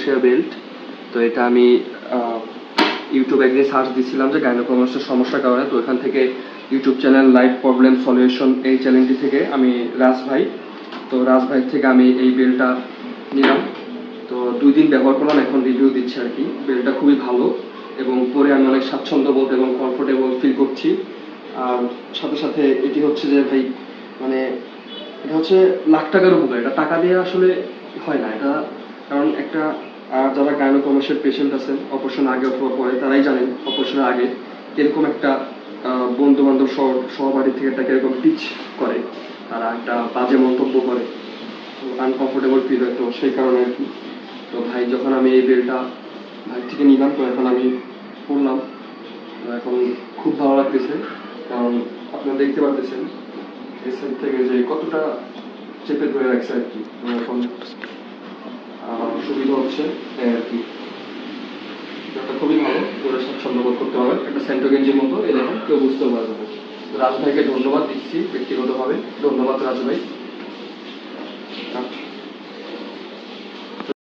ক্রোশিয়া belt তো এটা আমি ইউটিউবে একদিন সার্চ দিছিলাম যে গাইনোকমার্সের সমস্যার কারণে। তো এখান থেকে YouTube channel life problem solution এই চ্যানেলটি থেকে আমি রাজ ভাই। তো রাজ ভাই থেকে আমি এই বেলটা নিলাম। তো দুই দিন ব্যবহার করলাম, এখন রিভিউ দিচ্ছি আর কি। বেলটা খুবই ভালো এবং পরে আমি অনেক স্বাচ্ছন্দ্য বোধ এবং কমফোর্টেবল ফিল করছি। আর সাথে সাথে এটি হচ্ছে যে ভাই মানে এটা হচ্ছে লাখ টাকার উপকার। এটা টাকা দিয়ে আসলে হয় না। এটা কারণ একটা আর যারা গাইনোকমার্সের পেশেন্ট আছেন অপারেশন আগে অথবা পরে, তারাই জানেন অপারেশনের আগে এরকম একটা বন্ধু বান্ধব সহবাড়ি থেকে একটা কীরকম টিচ করে। তারা একটা বাজে মন্তব্য করে আনকমফোর্টেবল ফিল হয়। তো সেই কারণে আর কি। তো ভাই, যখন আমি এই বেলটা ভাই থেকে নিলাম, তো এখন আমি পড়লাম। তো এখন খুব ভালো লাগতেছে, কারণ আপনারা দেখতে এই সাইড থেকে যে কতটা চেপে ধরে রাখছে আর কি। তো এখন সুবিধা হচ্ছে কি। এটা খুবই ভালো ওদের বোধ করতে হবে। একটা সেন্টো গেঞ্জির মতো এলাকা কেউ বুঝতেও পারবে না। রাজু ভাইকে ধন্যবাদ দিচ্ছি, ব্যক্তিগতভাবে। ধন্যবাদ রাজু ভাই